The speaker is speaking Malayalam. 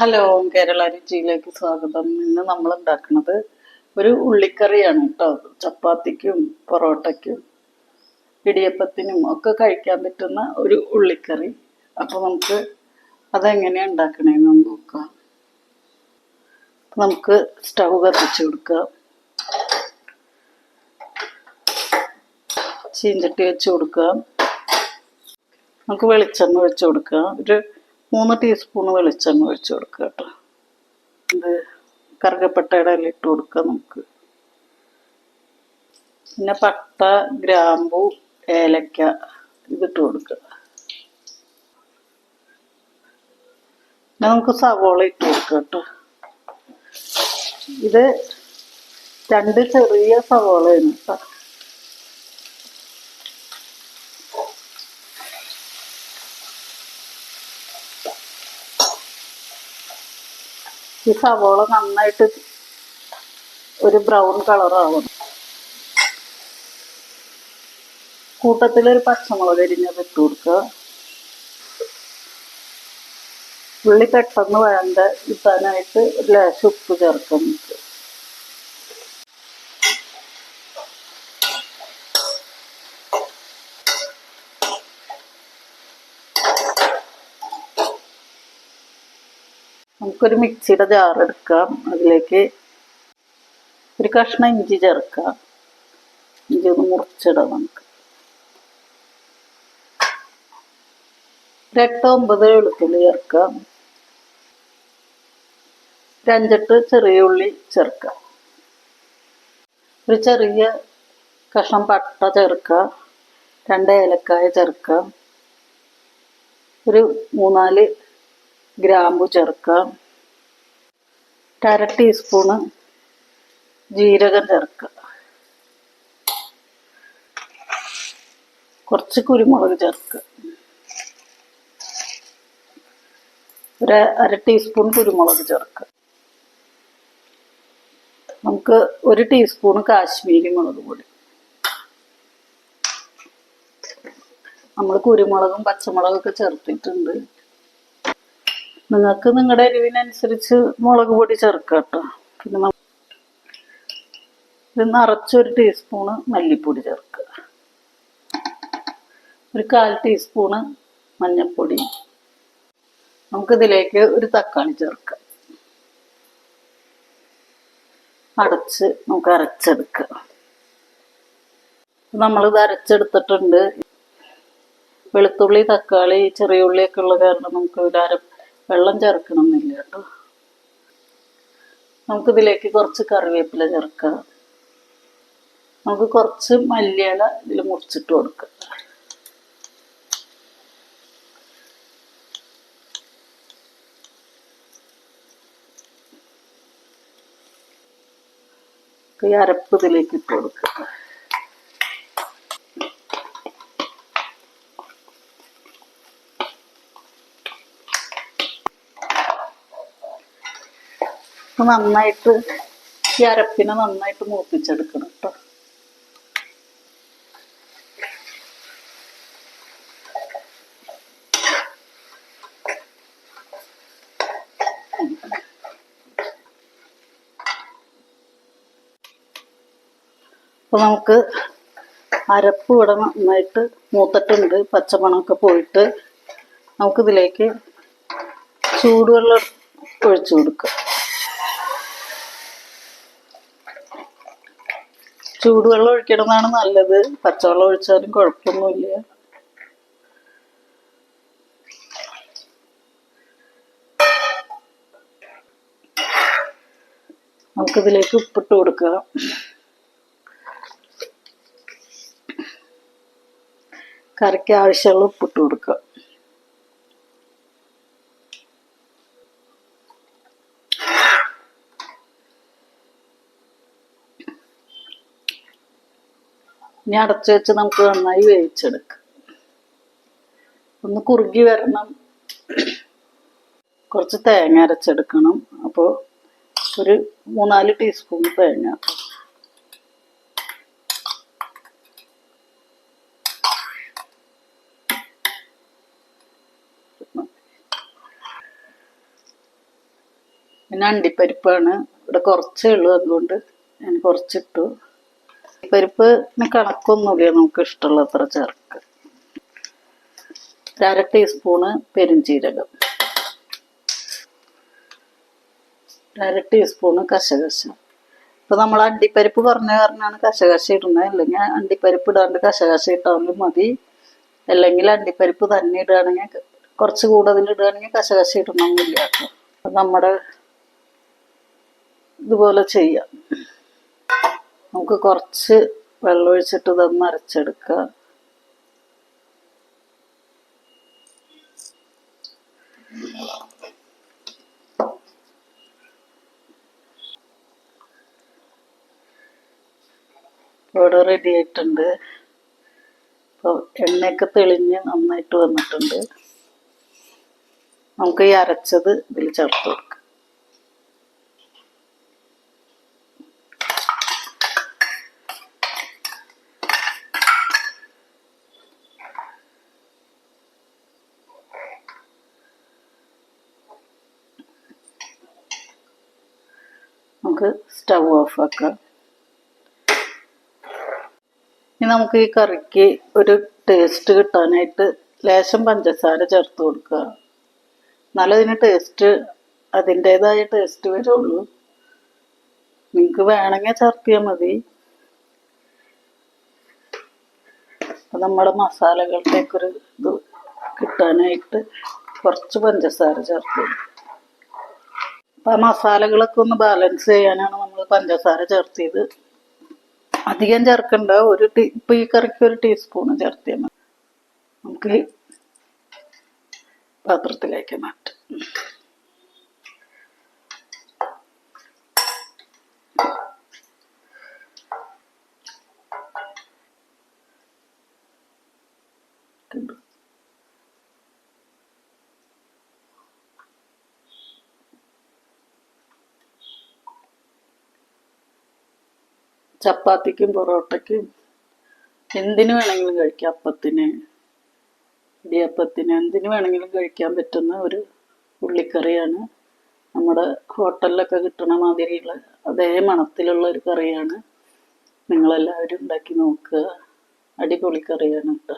ഹലോ കേരള രുചിയിലേക്ക് സ്വാഗതം. ഇന്ന് നമ്മൾ ഉണ്ടാക്കുന്നത് ഒരു ഉള്ളിക്കറിയാണ് കേട്ടോ. ചപ്പാത്തിക്കും പൊറോട്ടയ്ക്കും ഇടിയപ്പത്തിനും ഒക്കെ കഴിക്കാൻ പറ്റുന്ന ഒരു ഉള്ളിക്കറി. അപ്പോൾ നമുക്ക് അതെങ്ങനെയാണ് ഉണ്ടാക്കണേന്ന് നോക്കാം. നമുക്ക് സ്റ്റൗ കത്തിച്ച് കൊടുക്കാം. ചീഞ്ചട്ടി വെച്ച് കൊടുക്കാം. നമുക്ക് വെളിച്ചെണ്ണ വെച്ച് കൊടുക്കാം. ഒരു മൂന്ന് ടീസ്പൂൺ വെളിച്ചെണ്ണ ഒഴിച്ച് കൊടുക്കുക കേട്ടോ. ഇത് കറുകപ്പട്ടയുടെ ഇല ഇട്ട് കൊടുക്കുക നമുക്ക്. പിന്നെ പട്ട ഗ്രാമ്പു ഏലക്ക ഇതിട്ട് കൊടുക്കുക. പിന്നെ നമുക്ക് സവോള ഇട്ട് കൊടുക്കുക കേട്ടോ. ഇത് രണ്ട് ചെറിയ സവോളയാണ് കേട്ടോ. ഈ സവോള നന്നായിട്ട് ഒരു ബ്രൗൺ കളറാവണം കൂട്ടത്തിലൊരു പച്ചമുളക് അരിഞ്ഞത് ഇട്ട് കൊടുക്കുക. ഉള്ളി പെട്ടെന്ന് വേണ്ട ഇട്ടാനായിട്ട് ഒരു ലേശം ഉപ്പ് ചേർക്കാം നമുക്കൊരു മിക്സിയുടെ ജാർ എടുക്കാം. അതിലേക്ക് ഒരു കഷ്ണം ഇഞ്ചി ചേർക്കാം. ഇഞ്ചി ഒന്ന് മുറിച്ചിടാം നമുക്ക്. ഒരു എട്ട് ഒമ്പത് വെളുത്തുള്ളി ചേർക്കാം. ഒരു ചെറിയ ഉള്ളി ചേർക്കാം. ഒരു ചെറിയ കഷ്ണം പട്ട ചേർക്കാം. രണ്ട് ഏലക്കായ ചേർക്കാം. ഒരു മൂന്നാൽ ഗ്രാമ്പു ചേർക്കാം അര ടീസ്പൂണ് ജീരകം ചേർക്കുക. കുറച്ച് കുരുമുളക് ചേർക്കുക. ഒരു അര ടീസ്പൂൺ കുരുമുളക് ചേർക്കുക. നമുക്ക് ഒരു ടീസ്പൂൺ കാശ്മീരി മുളക് പൊടി. നമ്മൾ കുരുമുളകും പച്ചമുളകൊക്കെ ചേർത്തിട്ടുണ്ട്. നിങ്ങൾക്ക് നിങ്ങളുടെ എരിവിനനുസരിച്ച് മുളക് പൊടി ചേർക്കുക കേട്ടോ. പിന്നെ ഇത് നിറച്ചൊരു ടീസ്പൂണ് മല്ലിപ്പൊടി ചേർക്കുക. ഒരു കാൽ ടീസ്പൂണ് മഞ്ഞൾപ്പൊടി നമുക്കിതിലേക്ക് ഒരു തക്കാളി ചേർക്കുക അടച്ച് നമുക്ക് അരച്ചെടുക്കുക നമ്മളിത് അരച്ചെടുത്തിട്ടുണ്ട്. വെളുത്തുള്ളി തക്കാളി ചെറിയ ഉള്ളിയൊക്കെ ഉള്ള കാരണം നമുക്ക് ഒരു അര വെള്ളം ചേർക്കണമെന്നില്ല കേട്ടോ. നമുക്കിതിലേക്ക് കുറച്ച് കറിവേപ്പില ചേർക്കുക നമുക്ക് കുറച്ച് മല്ലിയില ഇതിൽ മുറിച്ചിട്ട് കൊടുക്കുക ഈ അരപ്പ് ഇതിലേക്ക് ഇട്ട് കൊടുക്കുക നന്നായിട്ട് ഈ അരപ്പിനെ നന്നായിട്ട് മൂപ്പിച്ചെടുക്കണം കേട്ടോ അപ്പൊ നമുക്ക് അരപ്പ് ഇവിടെ നന്നായിട്ട് മൂത്തിട്ടുണ്ട് പച്ചമണമൊക്കെ പോയിട്ട് നമുക്കിതിലേക്ക് ചൂടുവെള്ളം ഒഴിച്ചു കൊടുക്കുക ചൂടുവെള്ളം ഒഴിക്കണതാണ് നല്ലത്. പച്ചവെള്ളം ഒഴിച്ചാലും കുഴപ്പമൊന്നുമില്ല. നമുക്കിതിലേക്ക് ഉപ്പിട്ട് കൊടുക്കുക. കറിക്ക് ആവശ്യമുള്ള ഉപ്പിട്ട് കൊടുക്കുക. ഇനി അടച്ചു വെച്ച് നമുക്ക് നന്നായി വേവിച്ചെടുക്കാം. ഒന്ന് കുറുകി വരണം. കുറച്ച് തേങ്ങ അരച്ചെടുക്കണം. അപ്പോൾ ഒരു മൂന്നാൽ ടീസ്പൂൺ തേങ്ങ. പിന്നെ അണ്ടിപ്പരിപ്പാണ്. ഇവിടെ കുറച്ചേ ഉള്ളൂ. അതുകൊണ്ട് ഞാൻ കുറച്ചിട്ടു. പരിപ്പ് കണക്കൊന്നുമില്ല. നമുക്ക് ഇഷ്ടമുള്ളത്ര ചേർക്ക്. അര ടീസ്പൂണ് പെരുംജീരകം. അര ടീസ്പൂണ് കശകശ. ഇപ്പൊ നമ്മൾ അണ്ടിപ്പരിപ്പ് പറഞ്ഞ കാരണമാണ് കശകശ ഇടുന്നത്. അല്ലെങ്കിൽ അണ്ടിപ്പരിപ്പ് ഇടാണ്ട് കശകശ ഇട്ടാലും മതി. അല്ലെങ്കിൽ അണ്ടിപ്പരിപ്പ് തന്നെ ഇടുകയാണെങ്കിൽ കുറച്ച് കൂടുതൽ ഇടുകയാണെങ്കിൽ കശകശ ഇടണമെന്നില്ല. നമ്മുടെ ഇതുപോലെ ചെയ്യാം. നമുക്ക് കുറച്ച് വെള്ളമൊഴിച്ചിട്ട് ഇതൊന്ന് അരച്ചെടുക്കുക. ഇവിടെ റെഡി ആയിട്ടുണ്ട്. അപ്പോൾ എണ്ണയൊക്കെ തെളിഞ്ഞ് നന്നായിട്ട് വന്നിട്ടുണ്ട്. നമുക്ക് ഈ അരച്ചത് ഇതിൽ ചേർത്ത് കൊടുക്കാം. നമുക്ക് സ്റ്റവ് ഓഫ് ആക്കാം. ഇനി നമുക്ക് ഈ കറിക്ക് ഒരു ടേസ്റ്റ് കിട്ടാനായിട്ട് ലേശം പഞ്ചസാര ചേർത്ത് കൊടുക്കുക എന്നാലും അതിന് ടേസ്റ്റ് അതിന്റെതായ ടേസ്റ്റ് വരുള്ളൂ. നിങ്ങൾക്ക് വേണമെങ്കിൽ ചേർത്തിയാൽ മതി. അപ്പം നമ്മുടെ മസാലകളുടെയൊക്കെ ഒരു ഇത് കിട്ടാനായിട്ട് കുറച്ച് പഞ്ചസാര ചേർത്ത് കൊടുക്കുക അപ്പം ആ മസാലകളൊക്കെ ഒന്ന് ബാലൻസ് ചെയ്യാനാണ് നമ്മൾ പഞ്ചസാര ചേർത്തിയത്. അധികം ചേർക്കണ്ട ഒരു ടീ ഇപ്പം ഈ കറിക്ക് ഒരു ടീസ്പൂൺ ചേർത്തിയാൽ മതി. നമുക്ക് പാത്രത്തിലേക്ക് മാറ്റാം. ചപ്പാത്തിക്കും പൊറോട്ടയ്ക്കും എന്തിനു വേണമെങ്കിലും കഴിക്കാം. അപ്പത്തിന് ഇടിയപ്പത്തിന് എന്തിനു വേണമെങ്കിലും കഴിക്കാൻ പറ്റുന്ന ഒരു ഉള്ളിക്കറിയാണ്. നമ്മുടെ ഹോട്ടലിലൊക്കെ കിട്ടണ മാതിരിയുള്ള അതേ മണത്തിലുള്ള ഒരു കറിയാണ് നിങ്ങളെല്ലാവരും ഉണ്ടാക്കി നോക്കുക. അടിപൊളി കറിയാണ് കേട്ടോ.